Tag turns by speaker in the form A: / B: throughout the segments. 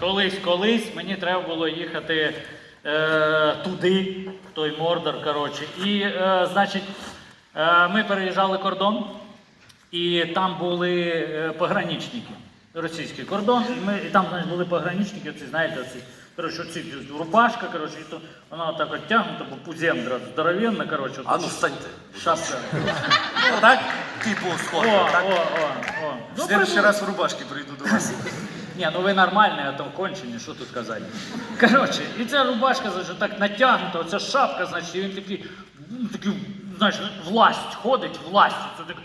A: колись, колись мені треба було їхати е, туди, в той Мордор, коротше. І, е, значить, е, ми переїжджали кордон, і там були е, пограничники. Російський кордон, і, ми, і там значить, були пограничники, оці, знаєте, оці, коротше, оці рубашка, коротше, і то вона отак от тягнута, бо пузендра здоровенна, коротше.
B: А ну встаньте.
A: Шапка.
B: Так? Типу
A: О, о,
B: так?
A: о, о.
B: В
A: Ну,
B: следующий
A: прибу-
B: раз в рубашке прийду до вас.
A: Ні, ну ви нормальні, а то кончені, що тут казати. Коротше, і ця рубашка, значить, так натягнута, оця шапка, значить, і він такий, ну, такий, знаєш, власть ходить, власть. Це так,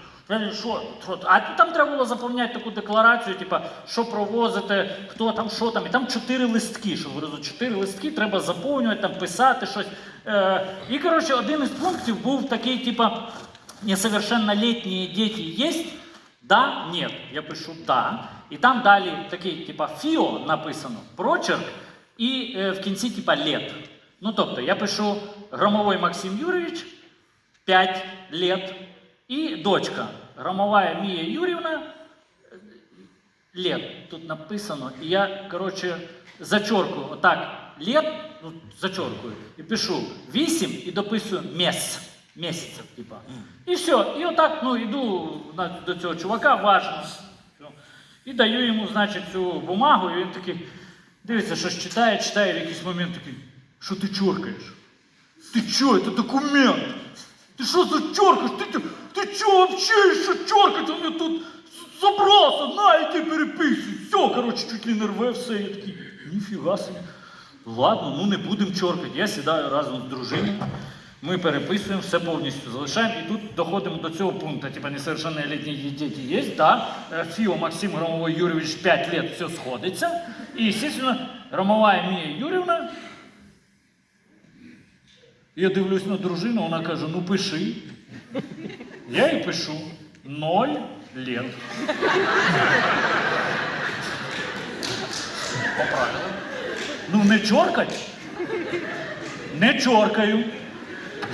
A: що, що? А там треба було заповняти таку декларацію, типа, що провозите, хто там, що там. І там чотири листки, щоб ви розуміли, чотири листки треба заповнювати, там писати щось. Е, і, коротше, один із пунктів був такий, типа, несовершеннолетние дети есть? Да, нет. Я пишу да. І там далі такий, типа, фіо написано, прочерк, і е, в кінці, типа, лет. Ну, тобто, я пишу Громовой Максим Юрійович, 5 лет, і дочка Громовая Мія Юрівна, лет тут написано. І я, коротше, зачеркую отак лет, ну, зачеркую, і пишу 8 і дописую мес. Місяців, типа. І все. І отак, ну, йду до цього чувака, важно. І даю йому, значить, цю бумагу, і він такий дивиться, щось читає, читає в якийсь момент такий, що ти чоркаєш? Ти чо, це документ? Ти що за чоркаєш? Ти, ти, ти чо вообще що чоркать? У мене тут забрався, на, іди переписуй. Все, коротше, чуть не рве все. Я такий, ніфіга собі. Ладно, ну не будемо чоркати. Я сідаю разом з дружиною. Ми переписуємо, все повністю залишаємо. І тут доходимо до цього пункту. Типа несовершеннолетні діти є, да. Е, ФІО Максим Громовой Юрійович 5 лет, все сходиться. І, естественно, Громова Мія Юрівна я дивлюсь на дружину, вона каже: ну пиши. Я їй пишу ноль лет.
B: Поправили.
A: Ну не чоркать. Не чоркаю.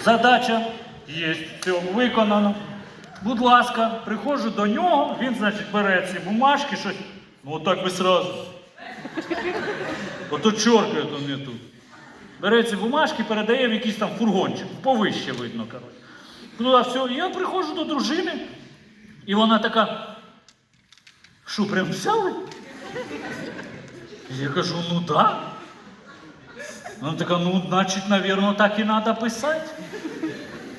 A: Задача є. Все, виконано. Будь ласка, приходжу до нього, він, значить, бере ці бумажки, щось. Ну отак ви сразу. Ото чоркає то не тут. Бере ці бумажки, передає в якийсь там фургончик, повище видно, коротше. Туди все. Я приходжу до дружини, і вона така. Що, прям взяли? Я кажу, ну да. Вона така, ну, значить, навірно, так і треба писати.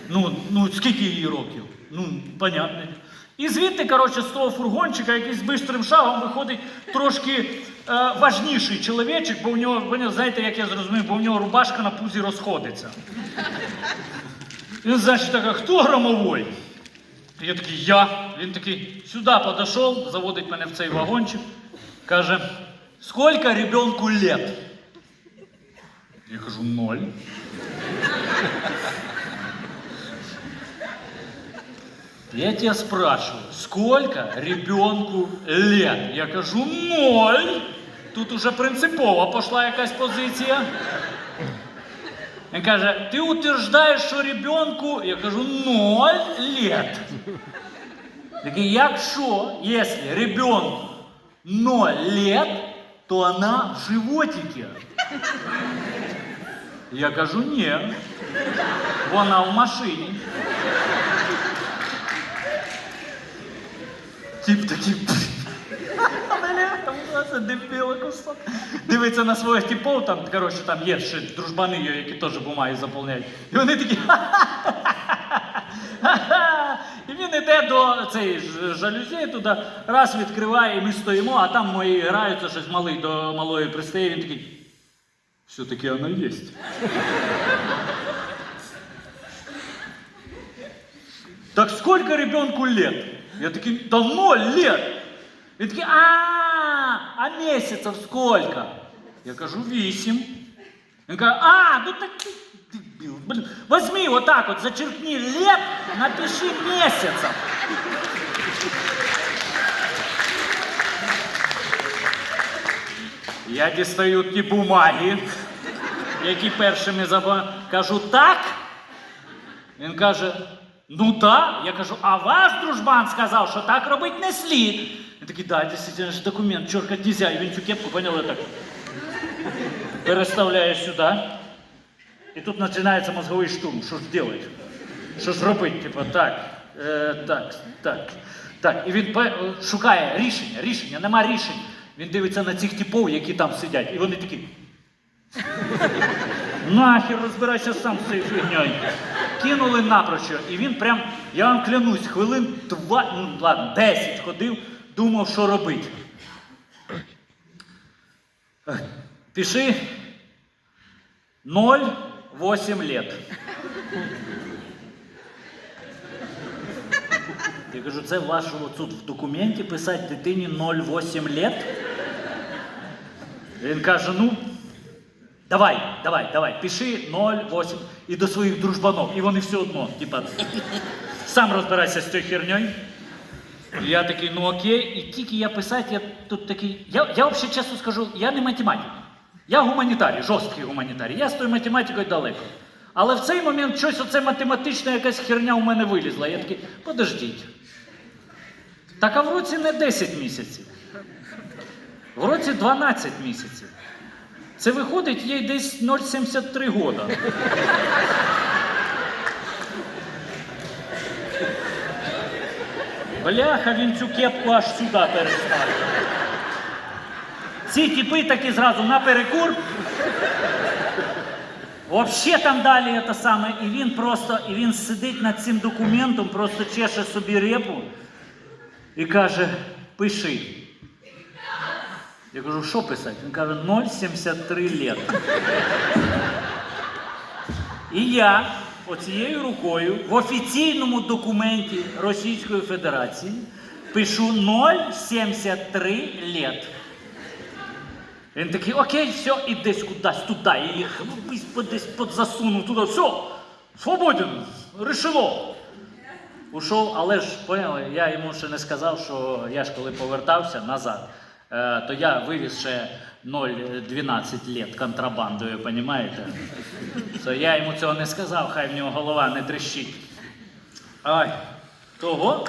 A: Ну, ну, скільки їй років? Ну, понятно. І звідти, коротше, з того фургончика якийсь бистрим шагом виходить трошки е, важніший чоловічок, бо в нього, ви знаєте, як я зрозумів, бо в нього рубашка на пузі розходиться. Він, значить, така, хто громовой? Я такий, я. Він такий, сюди подошов, заводить мене в цей вагончик, каже, сколько ребенку лет? Я кажу, ноль. Я тебя спрашиваю, сколько ребенку лет? Я кажу, ноль. Тут уже принципово пошла якась позиція. Він каже, ти утверждаєш, що ребенку, я кажу, ноль лет. Такий, якщо, якщо ребенку ноль лет, то вона в животике. Я кажу, ні. Вона в машині. Тип такий. Дебіли кусок. Дивиться на своїх типов, там, коротше, там є ще дружбани, є, які теж бумаги заповняють. І вони такі. І він іде до цієї жалюзі туди, раз відкриває, і ми стоїмо, а там мої граються, щось малий до малої пристає, він такий. Все-таки вона є. Так сколько ребенку лет? Я такий, да ноль лет. Він такий, а, а месяцев сколько? Я кажу, вісім. Він каже, а, ну так ти дебіл. Блин, возьми вот так вот, зачеркни лет, напиши месяцев. Я дістаю ті бумаги, які першими заба... Кажу, так? Він каже, ну так. Я кажу, а ваш дружбан сказав, що так робити не слід. Він такий, да, дійсно ж документ, чоркать нельзя. І він цю кепку, поняли, так. Переставляє сюди. І тут починається мозговий штурм. Що ж робити? Що ж робити? Типа, так, е, так, так, так. І він шукає рішення, рішення, нема рішень. Він дивиться на цих типів, які там сидять, і вони такі. Нахер розбирайся сам з цією фігньою. Кинули напрочь. І він прям, я вам клянусь, хвилин два, ну ладно, 10 ходив, думав, що робити. Пиши 0,8 лет. Я кажу, це вашого тут в документі писати дитині 0,8 лет? Він каже, ну, давай, давай, давай, пиши 0,8 і до своїх дружбанов. І вони все одно, типа, сам розбирайся з цією херньою. Я такий, ну окей, і тільки я писати, я тут такий. Я, я взагалі чесно скажу, я не математик. Я гуманітарій, жорсткий гуманітарій. Я з тою математикою далеко. Але в цей момент щось оце математична якась херня у мене вилізла. Я такий, подождіть. Так а в році не 10 місяців. В році 12 місяців. Це виходить їй десь 0,73 года. Бляха, він цю кепку аж сюди переставив. Ці типи такі зразу на перекур. Вообще там далі те саме, і він просто, і він сидить над цим документом, просто чеше собі репу і каже, пиши. Я кажу, що писати? Він каже, 0,73 лет. І я оцією рукою в офіційному документі Російської Федерації пишу 0,73 лет. Він такий, окей, все, і десь кудись туди. І їх ну, десь подзасунув туди. Все, свободен, решено. Ушов, але ж поняли, я йому ще не сказав, що я ж коли повертався назад, то я вивіз ще 0,12 лет контрабандою, розумієте? То я йому цього не сказав, хай в нього голова не трещить. Ай, того.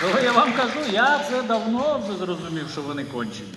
A: То я вам кажу, я це давно вже зрозумів, що вони кончені.